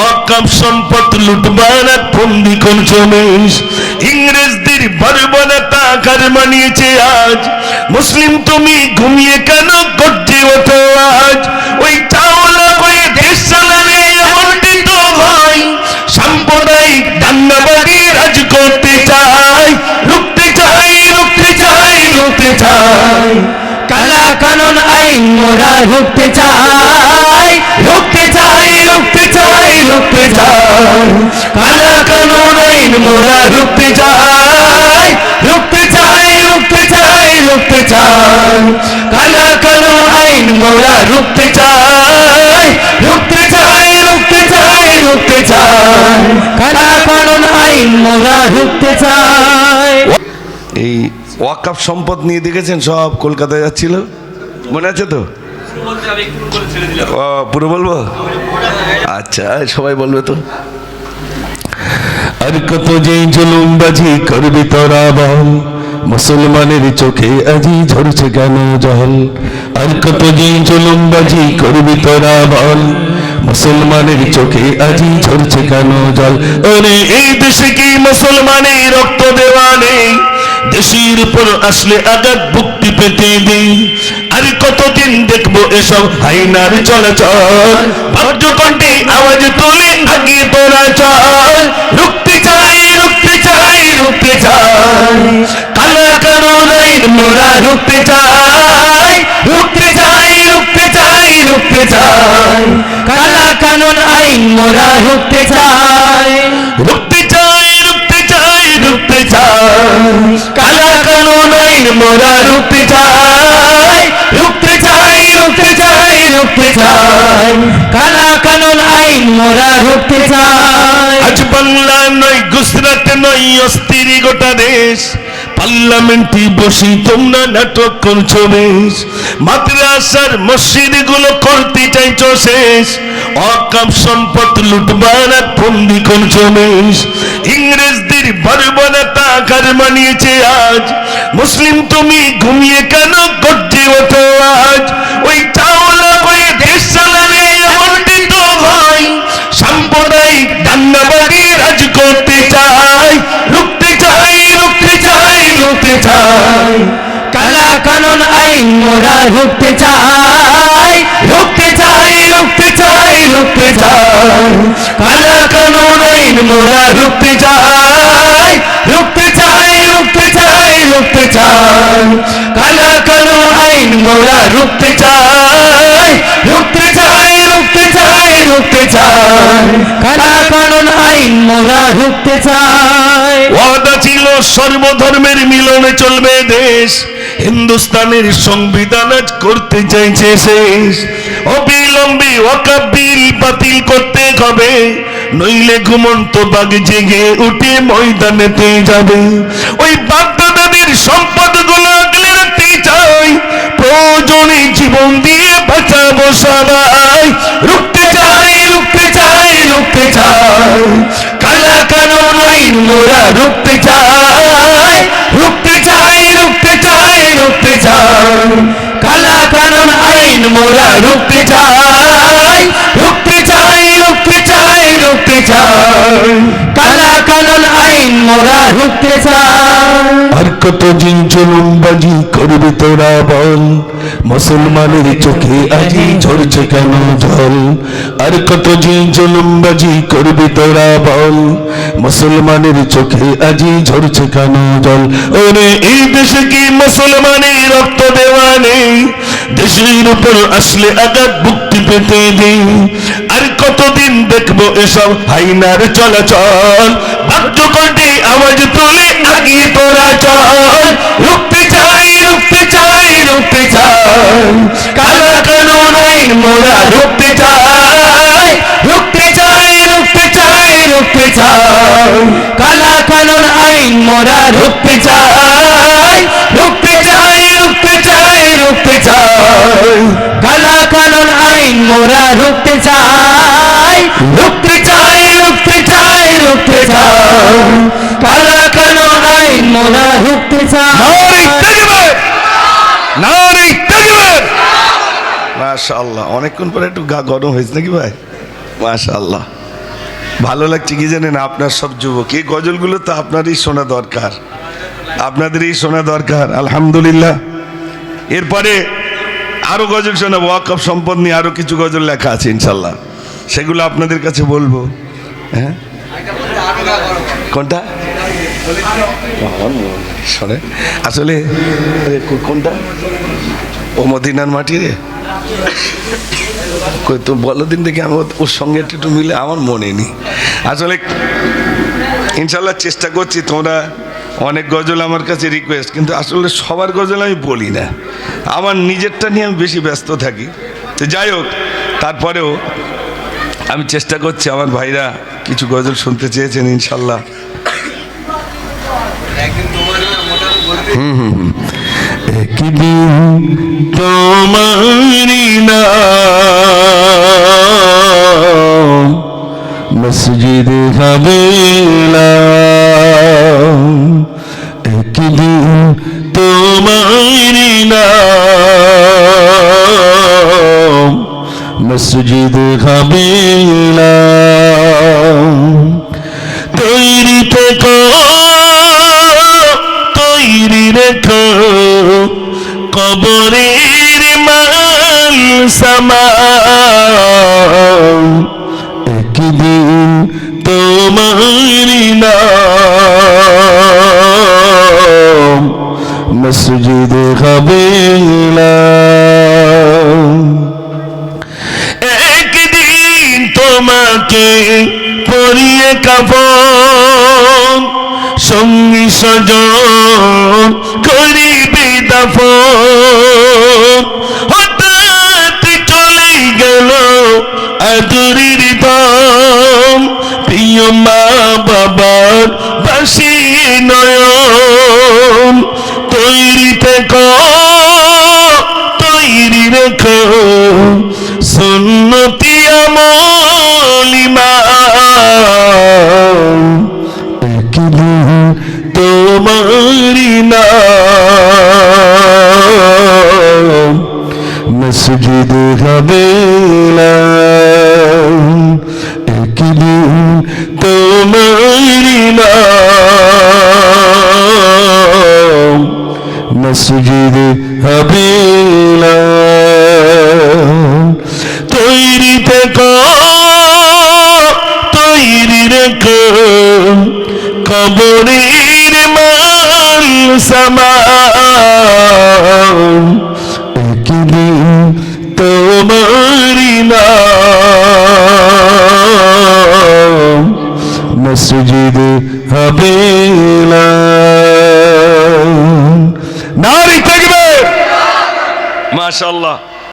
অকাপ সম্পদ লুটবার ফন্দি বেশ ইংরেজদের বর্বরতা কার মানিয়েছে আজ? মুসলিম তুমি ঘুমিয়ে কেন করতে ওঠো আজ? ওই চাওলা হয়ে দেশ চালালে এমনটি তো হয়। সাম্প্রদায়িক দান্নাবাদী রাজ করতে চাই রুখতে চাই রুখতে চাই রুখতে চাই কালা কানুন আইন মোরা রুখতে চাই চাই রুখতে চাই কালা কানুন আইন মোরা রুখতে চাই রুখতে চাই রুখতে চাই রুখতে চাই কালা কানুন আইন মোরা রুখতে চাই রুখতে চাই রুখতে চাই রুখতে চাই কালা কানুন আইন মোরা রুখতে চাই এই ওয়াকাফ সম্পদ নিয়ে দেখেছেন? সব কলকাতায় যাচ্ছিল? মনে আছে তো? পুরো বলব? আচ্ছা সবাই বলবে তো। আর কত যে জুলুমবাজি করবি তোরা বল, মুসলমানের চোখে আজি ঝরছে কেন জল? আর কত যে জুলুমবাজি করবি তোরা বল, মুসলমানের চোখে আজি ঝরছে কেন জল? ওরে এই দেশে কি মুসলমানের রক্ত দেওয়া নেই? দেশের উপর আসলে আঘাত ভুক্তি পেতে দিই আর কতদিন দেখব এসব? হাইনার চলাচল। ভদ্রকণ্ঠে আওয়াজ তুলে আগে তোরা চল। রুখতে চাই রুখতে চাই রুখতে চাই। কালা কারও লাইন মোরা রুখতে চাই। রুখতে চাই রুখতে চাই রুখতে চাই। কালা কানুন আইন মোরা নয় গুজরাট নয়, অস্থির গোটা দেশ। পার্লামেন্টে বসে তোমরা নাটক করছ বেশ। মাদ্রাসার মসজিদগুলো করতে চাইছো শেষ। অকাপ সম্পদ লুটবার ফন্দি করছ বেশ। ইংরেজদের বর্বরতা কার মানিয়েছে আজ। মুসলিম তুমি ঘুমিয়ে কেন করতে ওঠো আজ? ওই চাওলা হয়ে দেশ চালালে রুখতে চাই রুখতে চাই রুখতে চাই রুখতে চাই কালা কানুন মোরা রুখতে চাই রুখতে চাই রুখতে চাই রুখতে চাই কালা কানুন মোরা রুখতে চাই রুখতে চাই রুখতে চাই রুখতে চাই কালা কানুন আইন মোরা রুখতে চাই ওয়াদা ছিল সর্বধর্মের মিলনে চলবে দেশ হিন্দুস্তানের সংবিধান আজ করতে চাইছে শেষ। অবিলম্বে ওয়াকাব বিল বাতিল করতে হবে, নইলে ঘুমন্ত বাগ জেগে উঠে ময়দানেতে যাবে। ওই বাগদাদের সম্পদগুলো আগলে রাখতে চাই, প্রয়োজনে জীবন দিয়ে বাঁচাবো সবাই। রুখতে চাই রুখতে চাই রুখতে চাই। কালা কানুন আইন মোরা রুখতে চাই রুখতে চাই রুখতে চাই রুখতে চাই রুখতে চাই। কালা কানুন আইন মোরা রুখতে চাই। আর কত দিন জুলুমবাজি করবি তোরা বল? মুসলমানের চোখে আজি ঝরছে কেন জল? আর কত দিন জুলুমবাজি করবি তোরা বল? মুসলমানের চোখে আজি ঝরছে কেন জল? ওরে, এই দেশে কি মুসলমানের রক্ত দেওয়া নেই? দেশের উপর আসলে আঘাত ভুক্তি পেতে দিই আর কতদিন দেখব এসব হাইনার চলাচল? বাদ্যকণ্ঠে আওয়াজ তুলে আগে তোরা চল। মোরা রুখতে চাই রুখতে চাই রুখতে চাই রুখতে চাই। কালা কানুন আইন মোরা রুখতে চাই রুখতে চাই রুখতে চাই রুখতে চাই। কালা কানুন আইন মোরা রুখতে চাই। নারী তাকবীর মাশাআল্লাহ অনেকক্ষণ পরে একটু গা গরম হয়েছে নাকি ভাই? মাশাআল্লাহ। ভালো লাগছে কি জানেন? আপনার সব যুবক। এই গজলগুলো তো আপনারই শোনা দরকার। আপনাদেরই শোনা দরকার, আলহামদুলিল্লাহ। এরপরে আরও গজল শোনাবো, ওয়াকফ সম্পদ নিয়ে আরও কিছু গজল লেখা আছে, ইনশাল্লাহ। সেগুলো আপনাদের কাছে বলব। হ্যাঁ? কোনটা? আসলে, কোনটা? ও মদিনার মাটি রে। তো বলো দিন দেখি আমি ওর- সঙ্গে একটু একটু মিলে আমার মনে নেই। আসলে ইনশাল্লাহ চেষ্টা করছি তোমরা অনেক গজল আমার কাছে রিকোয়েস্ট কিন্তু আসলে সবার গজল আমি বলি না। আমার নিজেরটা নিয়ে আমি বেশি ব্যস্ত থাকি। তো যাই হোক তারপরেও আমি চেষ্টা করছি আমার ভাইরা কিছু গজল শুনতে চেয়েছেন ইনশাল্লাহ। একদিন মসজিদ হবেলাম। একদিন তোমারি নাম মসজিদ হবেলাম। তৈরি থেকো তৈরি রেখো। কবরের মাল সামাল। একদিন তোমারি নাম মসজিদ হবেলাম একদিন তোমাকে পরিয়ে কাপন সঙ্গী সজন করিবে দাফন। মসজিদ হবেলাম তোমারি নাম মসজিদ হবে নারী থাকবে। মাশাল্লাহ